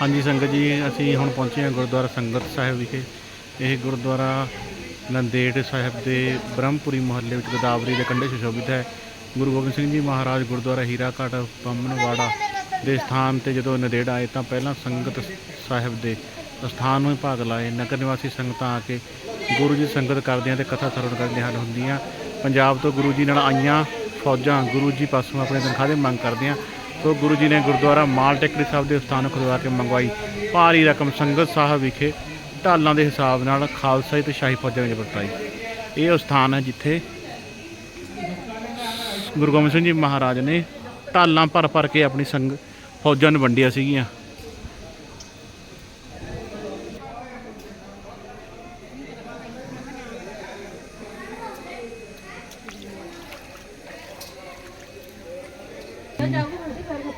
ਹਾਂਜੀ ਸੰਗਤ ਜੀ, ਅਸੀਂ ਹੁਣ ਪਹੁੰਚੇ ਹਾਂ ਗੁਰਦੁਆਰਾ ਸੰਗਤ ਸਾਹਿਬ ਵਿਖੇ। ਇਹ ਗੁਰਦੁਆਰਾ ਨੰਦੇੜ ਸਾਹਿਬ ਦੇ ਬ੍ਰਹਮਪੁਰੀ ਮੁਹੱਲੇ ਵਿੱਚ ਗੋਦਾਵਰੀ ਦੇ ਕੰਢੇ ਸੁਸ਼ੋਭਿਤ ਹੈ। ਗੁਰੂ ਗੋਬਿੰਦ ਸਿੰਘ ਜੀ ਮਹਾਰਾਜ ਗੁਰਦੁਆਰਾ ਹੀਰਾ ਘਾਟ ਬੰਮਨਵਾੜਾ ਦੇ ਸਥਾਨ ਤੇ ਜਦੋਂ ਨੰਦੇੜ ਆਏ ਤਾਂ ਪਹਿਲਾਂ ਸੰਗਤ ਸਾਹਿਬ ਦੇ ਸਥਾਨ ਨੂੰ ਹੀ ਭਾਗ ਲਾਏ। ਨਗਰ ਨਿਵਾਸੀ ਸੰਗਤਾਂ ਆ ਕੇ ਗੁਰੂ ਜੀ ਦੀ ਸੰਗਤ ਕਰਦਿਆਂ ਤੇ ਕਥਾ ਸਰਵਣ ਕਰਦਿਆਂ ਹਨ ਹੁੰਦੀਆਂ। ਪੰਜਾਬ ਤੋਂ ਗੁਰੂ ਜੀ ਨਾਲ ਆਈਆਂ ਫੌਜਾਂ, ਗੁਰੂ ਜੀ ਪਾਸੋਂ ਆਪਣੇ ਤਨਖਾਹ ਦੀ ਮੰਗ ਕਰਦਿਆਂ ਸੋ ਗੁਰੂ ਜੀ ਨੇ ਗੁਰਦੁਆਰਾ ਮਾਲ ਟੇਕੜੀ ਸਾਹਿਬ ਦੇ ਸਥਾਨ ਨੂੰ ਖੁਦਵਾ ਕੇ ਮੰਗਵਾਈ। ਭਾਰੀ ਰਕਮ ਸੰਗਤ ਸਾਹਿਬ ਵਿਖੇ ਢਾਲਾਂ ਦੇ ਹਿਸਾਬ ਨਾਲ ਖਾਲਸਾ ਤੇ ਸ਼ਾਹੀ ਫੌਜਾਂ ਵਿੱਚ ਵਰਤਾਈ। ਇਹ ਉਹ ਸਥਾਨ ਹੈ ਜਿੱਥੇ ਗੁਰੂ ਗੋਬਿੰਦ ਸਿੰਘ ਜੀ ਮਹਾਰਾਜ ਨੇ ਢਾਲਾਂ ਭਰ ਭਰ ਕੇ ਆਪਣੀ ਸੰਗ ਫੌਜਾਂ ਨੂੰ ਵੰਡੀਆਂ ਸੀਗੀਆਂ।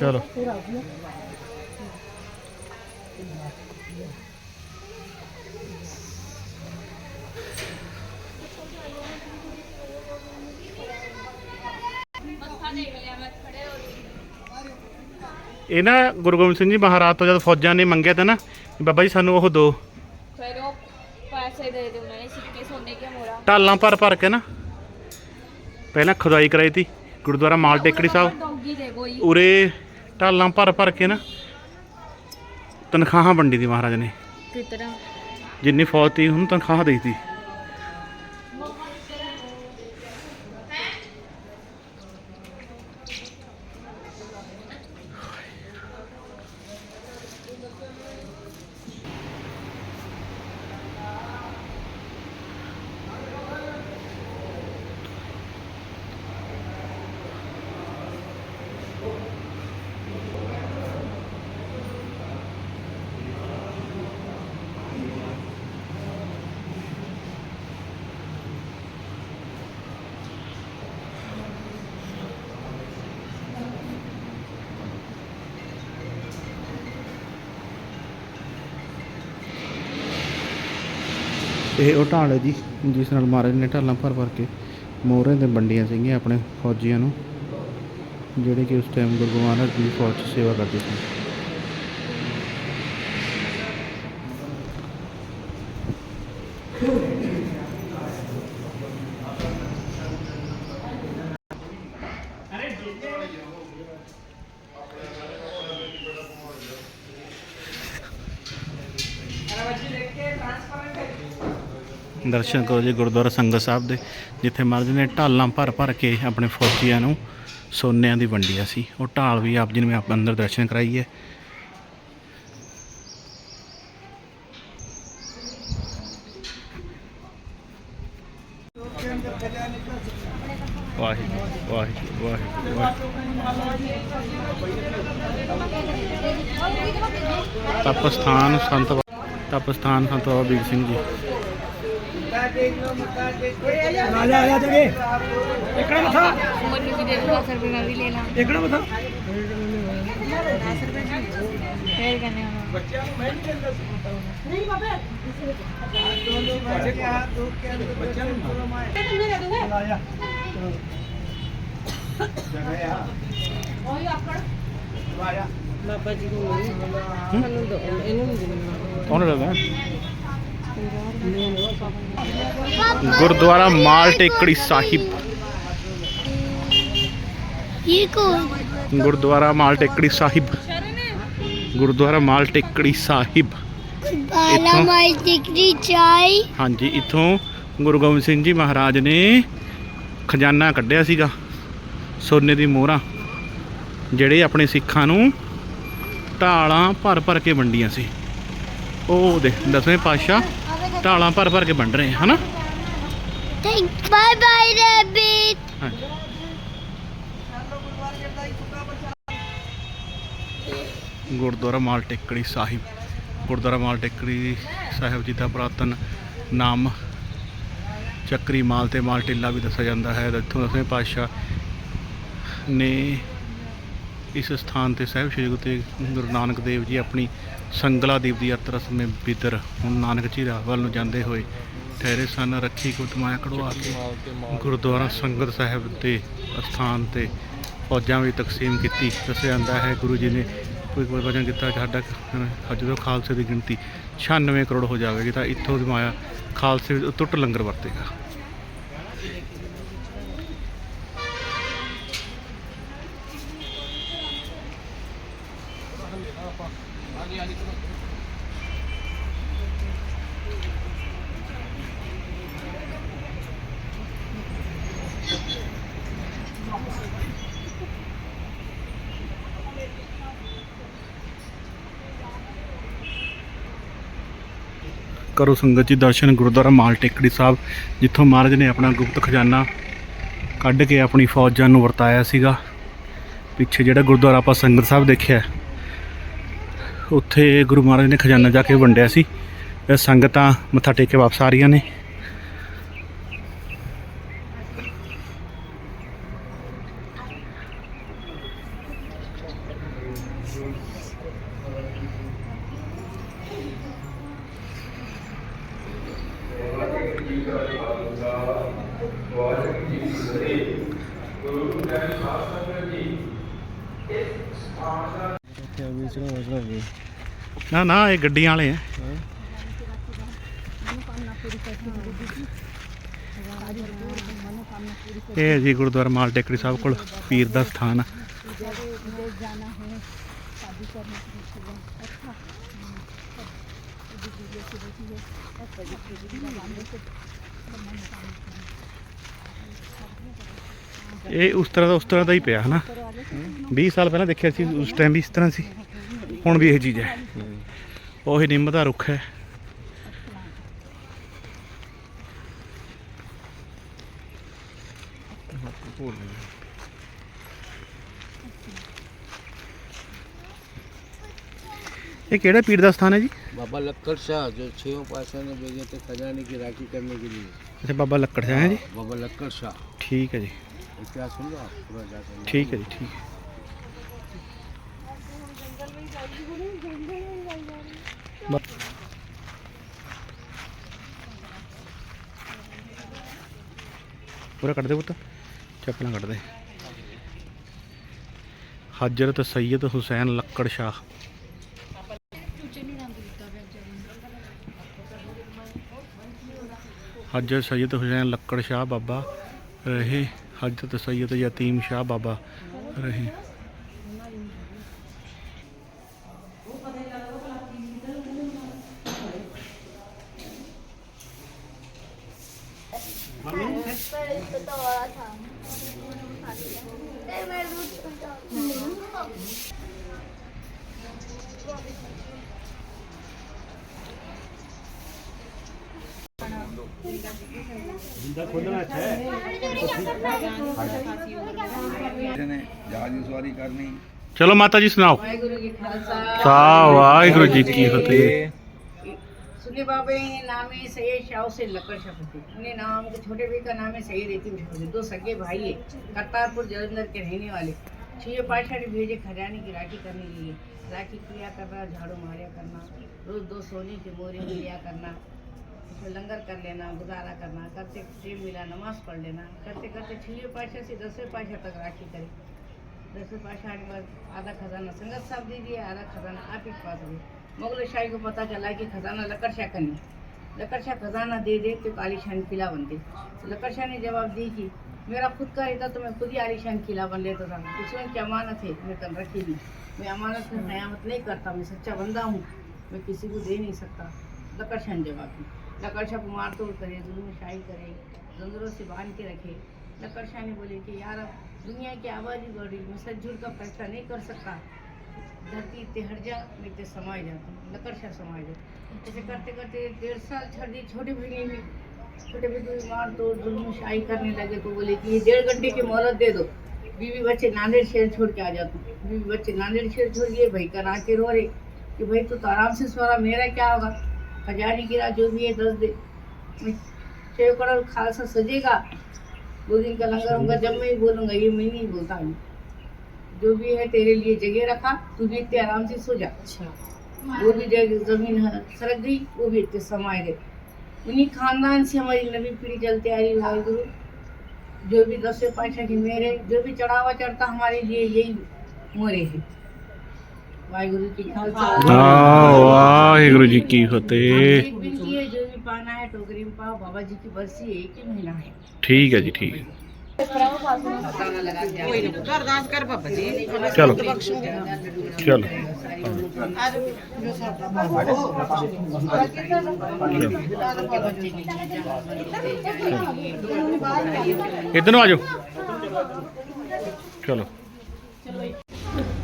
ਚਲੋ। ਇਹ ਨਾ ਗੁਰੂ ਗੋਬਿੰਦ ਸਿੰਘ ਜੀ ਮਹਾਰਾਜ ਤੋਂ ਜਦ ਫੌਜਾਂ ਨੇ ਮੰਗਿਆ ਤਾਂ ਨਾ ਵੀ ਬਾਬਾ ਜੀ ਸਾਨੂੰ ਉਹ ਦੋ। ਫਿਰ ਉਹ ਪੈਸੇ ਦੇ ਦੇ ਉਹਨਾਂ ਨੇ ਸਿੱਕੇ ਸੋਨੇ ਕੇ ਢਾਲਾਂ ਭਰ ਭਰ ਕੇ ਨਾ। ਪਹਿਲਾਂ ਖੁਦਾਈ ਕਰਾਈ ਤੀ ਗੁਰਦੁਆਰਾ ਮਾਲ ਟੇਕੜੀ ਸਾਹਿਬ। ਡੋਂਗੀ ਦੇ ਕੋਈ। ਉਰੇ ਢਾਲਾਂ ਭਰ ਭਰ ਕੇ ਨਾ ਤਨਖਾਹਾਂ ਵੰਡੀ ਦੀ ਮਹਾਰਾਜ ਨੇ। ਕਿਤਨਾ ਜਿੰਨੀ ਫੌਜ ਤੀ ਉਹਨੂੰ ਤਨਖਾਹ ਦੇਈ ਇਹ ਉਹ ਢਾਲ ਹੈ ਜੀ, ਜਿਸ ਨਾਲ ਮਹਾਰਾਜ ਨੇ ਢਾਲਾਂ ਭਰ ਭਰ ਕੇ ਮੋਹਰੇ ਤੇ ਵੰਡੀਆਂ ਸੀਗੀਆਂ ਆਪਣੇ ਫੌਜੀਆਂ ਨੂੰ, ਜਿਹੜੇ ਕਿ ਉਸ ਟਾਈਮ ਗੁਰੂ ਗੋਬਿੰਦ ਸਿੰਘ ਦੀ ਫੌਜ 'ਚ ਸੇਵਾ ਕਰਦੇ ਸੀ। ਦਰਸ਼ਨ ਕਰੋ ਜੀ ਗੁਰਦੁਆਰਾ ਸੰਗਤ ਸਾਹਿਬ ਦੇ ਜਿੱਥੇ ਮਹਾਰਾਜ ਨੇ ਢਾਲਾਂ ਭਰ ਭਰ ਕੇ ਆਪਣੇ ਫੌਜੀਆਂ ਨੂੰ ਸੋਨਿਆਂ ਦੀ ਵੰਡੀਆਂ ਸੀ। ਉਹ ਢਾਲ ਵੀ ਆਪ ਜੀ ਨੇ ਆਪ ਅੰਦਰ ਦਰਸ਼ਨ ਕਰਾਈ ਹੈ। ਵਾਹਿਗੁਰੂ ਵਾਹਿਗੁਰੂ ਵਾਹਿਗੁਰੂ। ਵਾਹਿਗੁਰੂ ਤਪ ਸਥਾਨ ਸੰਤ ਤਪ ਸਥਾਨ ਸੰਤ ਬਾਬਾ ਵੀਰ ਸਿੰਘ ਜੀ ਰਾਜਾ ਆਇਆ ਤੇਰੇ ਇਕੜਾ ਮਥਾ ਮੈਨੂੰ ਵੀ ਦੇ ਦੋ 10 ਰੁਪਏ ਮੈਂ ਵੀ ਲੈ ਲਾਂ ਇਕੜਾ ਮਥਾ ਫੇਰ ਕਹਿੰਦੇ ਹਾਂ ਬਾਬਾ ਜੀ ਨੂੰ ਸਾਨੂੰ ਦੋ ਇਹਨੂੰ ਨਹੀਂ ਦੇਣਾ ਕੌਣ ਲੱਗਾ ਗੁਰਦੁਆਰਾ ਮਾਲ ਟੇਕੜੀ ਸਾਹਿਬ। ਇਹ ਕੋ ਗੁਰਦੁਆਰਾ ਮਾਲ ਟੇਕੜੀ ਸਾਹਿਬ। ਗੁਰਦੁਆਰਾ ਮਾਲ ਟੇਕੜੀ ਸਾਹਿਬ। ਗੁਰਦੁਆਰਾ ਮਾਲ ਟੇਕੜੀ ਚਾਈ ਹਾਂਜੀ ਇੱਥੋਂ ਗੁਰੂ ਗੋਬਿੰਦ ਸਿੰਘ ਜੀ ਮਹਾਰਾਜ ਨੇ ਖਜ਼ਾਨਾ ਕੱਢਿਆ ਸੀਗਾ ਸੋਨੇ ਦੀ ਮੋਹਰਾਂ ਜਿਹੜੇ ਆਪਣੇ ਸਿੱਖਾਂ ਨੂੰ ਢਾਲਾਂ ਭਰ ਭਰ ਕੇ ਵੰਡੀਆਂ ਸੀ। ਉਹ ਦੇ ਦਸਵੇਂ ਪਾਤਸ਼ਾਹ ਢਾਲਾਂ ਭਰ ਭਰ ਕੇ ਵੰਡ ਰਹੇ ਹਨਾ? ਥੈਂਕ ਗੁਰਦੁਆਰਾ ਮਾਲ ਟੇਕੜੀ ਸਾਹਿਬ। ਗੁਰਦੁਆਰਾ ਮਾਲ ਟੇਕੜੀ ਸਾਹਿਬ ਜੀ ਦਾ ਪ੍ਰਾਤਨ ਨਾਮ ਚੱਕਰੀ ਮਾਲ ਤੇ ਮਾਲ ਟਿੱਲਾ ਵੀ ਦੱਸਿਆ ਜਾਂਦਾ ਹੈ। ਇੱਥੋਂ ਦਸਵੇਂ ਪਾਤਸ਼ਾਹ ਨੇ ਇਸ ਸਥਾਨ ਤੇ ਸਾਹਿਬ ਸ੍ਰੀ ਗੁਰੂ ਨਾਨਕ ਦੇਵ ਜੀ ਆਪਣੀ ਸੰਗਲਾ ਦੀਪ ਦੀ ਯਾਤਰਾ ਸਮੇਂ ਬਿਦਰ। ਹੁਣ ਨਾਨਕ ਝੀਰਾ ਵੱਲ ਨੂੰ ਜਾਂਦੇ ਹੋਏ ਠਹਿਰੇ ਸਨ, ਰੱਖੀ ਕੁੱਟ ਮਾਇਆ ਕਢਵਾ ਕੇ ਗੁਰਦੁਆਰਾ ਸੰਗਤ ਸਾਹਿਬ ਦੇ ਸਥਾਨ ਤੇ ਫੌਜਾਂ ਵਿੱਚ ਤਕਸੀਮ ਕੀਤੀ। ਦੱਸਿਆ ਜਾਂਦਾ ਹੈ, ਗੁਰੂ ਜੀ ਨੇ ਕੋਈ ਕੋਈ ਵਚਨ ਦਿੱਤਾ, ਸਾਡਾ ਅੱਜ ਤੋਂ ਖਾਲਸੇ ਦੀ ਗਿਣਤੀ 96 ਕਰੋੜ ਹੋ ਜਾਵੇਗੀ, ਤਾਂ ਇੱਥੋਂ ਦੀ ਮਾਇਆ ਖਾਲਸੇ ਵਿੱਚ ਟੁੱਟ ਲੰਗਰ ਵਰਤੇਗਾ। ਕਰੋ ਸੰਗਤ ਜੀ, ਦਰਸ਼ਨ ਗੁਰਦੁਆਰਾ ਮਾਲ ਟੇਕੜੀ ਸਾਹਿਬ, ਜਿੱਥੋਂ ਮਹਾਰਾਜ ਨੇ ਆਪਣਾ ਗੁਪਤ ਖਜ਼ਾਨਾ ਕੱਢ ਕੇ ਆਪਣੀ ਫੌਜਾਂ ਨੂੰ ਵਰਤਾਇਆ ਸੀਗਾ। ਪਿੱਛੇ ਜਿਹੜਾ ਗੁਰਦੁਆਰਾ ਆਪਾਂ ਸੰਗਤ ਸਾਹਿਬ ਦੇਖਿਆ, ਉੱਥੇ ਗੁਰੂ ਮਹਾਰਾਜ ਨੇ ਖਜ਼ਾਨਾ ਜਾ ਕੇ ਵੰਡਿਆ ਸੀ। ਸੰਗਤਾਂ ਮੱਥਾ ਟੇਕ ਕੇ ਵਾਪਸ ਆ ਰਹੀਆਂ ਨੇ। ਨਾ ਨਾ, ਇਹ ਗੱਡੀਆਂ ਵਾਲੇ ਆ। ਇਹ ਜੀ ਗੁਰਦੁਆਰਾ ਮਾਲ ਟੇਕੜੀ ਸਾਹਿਬ ਕੋਲ, ਪੀਰ ਦਾ ਸਥਾਨ ਆ। ਇਹ ਉਸ ਤਰ੍ਹਾਂ ਦਾ ਉਸ ਤਰ੍ਹਾਂ ਦਾ ਹੀ ਪਿਆ, ਹਨਾ? 20 ਸਾਲ ਪਹਿਲਾਂ ਦੇਖਿਆ ਸੀ, ਉਸ ਟਾਈਮ ਵੀ ਇਸ ਤਰ੍ਹਾਂ ਸੀ। ਹੁਣ ਵੀ ਇਹ ਚੀਜ਼ ਹੈ। ਉਹ ਹੀ ਨਿੰਮ ਦਾ ਰੁੱਖ ਹੈ। ਇਹ ਕਿਹੜਾ ਪੀਰ ਦਾ ਸਥਾਨ ਹੈ ਜੀ? बाबा लक्कड़ शाह जो छः पाशाह ने भेजे थे खजाने की राखी करने के लिए ਅੱਛਾ ਬਾਬਾ ਲੱਕੜ ਸਿੰਘ ਹੈ ਜੀ बाबा लक्कड़ शाह ਠੀਕ ਹੈ ਜੀ इतिहास सुन लो आप पूरा जाकर ਠੀਕ ਹੈ ਜੀ ਠੀਕ ਹੈ ਬ- ਪੂਰਾ ਕੱਢ ਦੇ ਪੁੱਤ ਚੱਪਲਾਂ ਕੱਢ ਦੇ ਹਜ਼ਰਤ ਸੈਯਦ ਹੁਸੈਨ ਲੱਕੜ ਸ਼ਾਹ ਹਜ਼ਰਤ ਸੈਦ ਹੁਸੈਨ ਲੱਕੜ ਸ਼ਾਹ ਬਾਬਾ ਰਹੇ ਹਜ਼ਰਤ ਸੈਯਦ ਯਤੀਮ ਸ਼ਾਹ ਬਾਬਾ ਰਹੇ। ਨੇ ਜਹਾਜ਼ ਦੀ ਸਵਾਰੀ ਕਰਨੀ ਚਲੋ ਮਾਤਾ ਜੀ ਸੁਣਾਓ ਵਾਹਿਗੁਰੂ ਜੀ ਖਾਲਸਾ ਸਾ ਵਾਹਿਗੁਰੂ ਜੀ ਕੀ ਫਤਿਹ सुने बाबा ये नाम है सैयद शाह से लकड़ शपति उन्हें नाम के छोटे भाई का नाम है सैयद रेतीम शपति दो सगे भाई है करतारपुर जलंधर के रहने वाले छह पातशाह ने भेजे खजाने की राखी करने के लिए राखी किया करना झाड़ू मारिया करना रोज दो सोने के मोरे लिया करना उसमें लंगर कर लेना, गुजारा करना, करते टाइम मिला, नमाज़ पढ़ लेना, करते करते छः पातशाह से दसवें पातशाह तक राखी करी। दसवें पातशाह के बाद आधा खजाना संगत साहब दे दिया आधा खजाना आप ही पास हुई मुगल शाही को पता चला कि खजाना लकड़ शाह का नहीं लकड़ शाह खजाना दे दे तो आलीशान किला बन दे लकड़ शाह ने जवाब दी कि मेरा खुद का रहता तो मैं खुद ही आलिशान किला बन लेता था। दुश्मन की अमानत है? मैं कल रखी नहीं। मैं अमानत में कयामत नहीं करता, मैं सच्चा बंदा हूँ। मैं किसी को दे नहीं सकता। लकड़ शाह ने जवाब दी लकड़ शाह को मार तोड़ करे, जुल्म शाही करे जंजरों से बाँध के रखे। लकड़ शाह ने बोले कि, यार, दुनिया की आबादी बढ़ रही मैं झूठ का फैसला नहीं कर सकता। धरती ते हट जा मैं ते समाए जाता हूँ लकड़ शाह समाए जा ऐसे करते करते डेढ़ साल छड़ दी छोटी बहनी भी छोटे को मार तो जुल्म शाही करने लगे तो बोले कि, ये डेढ़ घंटे की मोहलत दे दो। बीवी बच्चे नांदेड़ शहर छोड़ के आ जाते। बीवी बच्चे नांदेड़ शहर छोड़ गए भाई का आके रो रहे कि, भाई, तू तो आराम से सो रहा मेरा क्या होगा? खजानी गिरा जो भी है दस दे मैं छः करोड़ खालसा सजेगा दो दिन का लंगर होगा जब मैं ही बोलूँगा ये मैं नहीं बोलता हूँ जो भी है तेरे लिए जगह रखा तू भी इतने आराम से सो जा वो भी जगह जमीन है, सरक गई वो भी इतने समाये गए उन्हीं खानदान से हमारी नवी पीढ़ी चलते आ रही वाहिगुरु जो भी दसवें पातशाह की मेरे जो भी चढ़ावा चढ़ता हमारे लिए यही मोरे है वाहिगुरु की खालसा ਆ ਵਾਹਿਗੁਰੂ ਜੀ ਕੀ ਫਤਿਹ एक विनती है जो भी पाना है टोकरी में पाओ बाबा जी की बरसी एक ही महीना है ਠੀਕ ਹੈ ਜੀ ਠੀਕ ਹੈ पता ना लगा क्या अरदास कर बाबा जी ਚਲੋ ਚਲੋ ਇਧਰ ਨੂੰ ਆ ਜਾਓ ਚਲੋ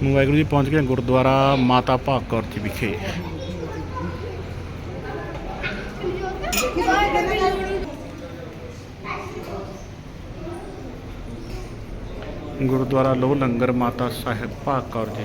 ਹੁਣ ਵਾਹਿਗੁਰੂ ਜੀ ਪਹੁੰਚ ਗਏ ਗੁਰਦੁਆਰਾ ਮਾਤਾ ਭਾਗ ਕੌਰ ਜੀ ਵਿਖੇ। ਗੁਰਦੁਆਰਾ ਲੋਹ ਲੰਗਰ ਮਾਤਾ ਸਾਹਿਬ ਭਾਗ ਕੌਰ ਜੀ।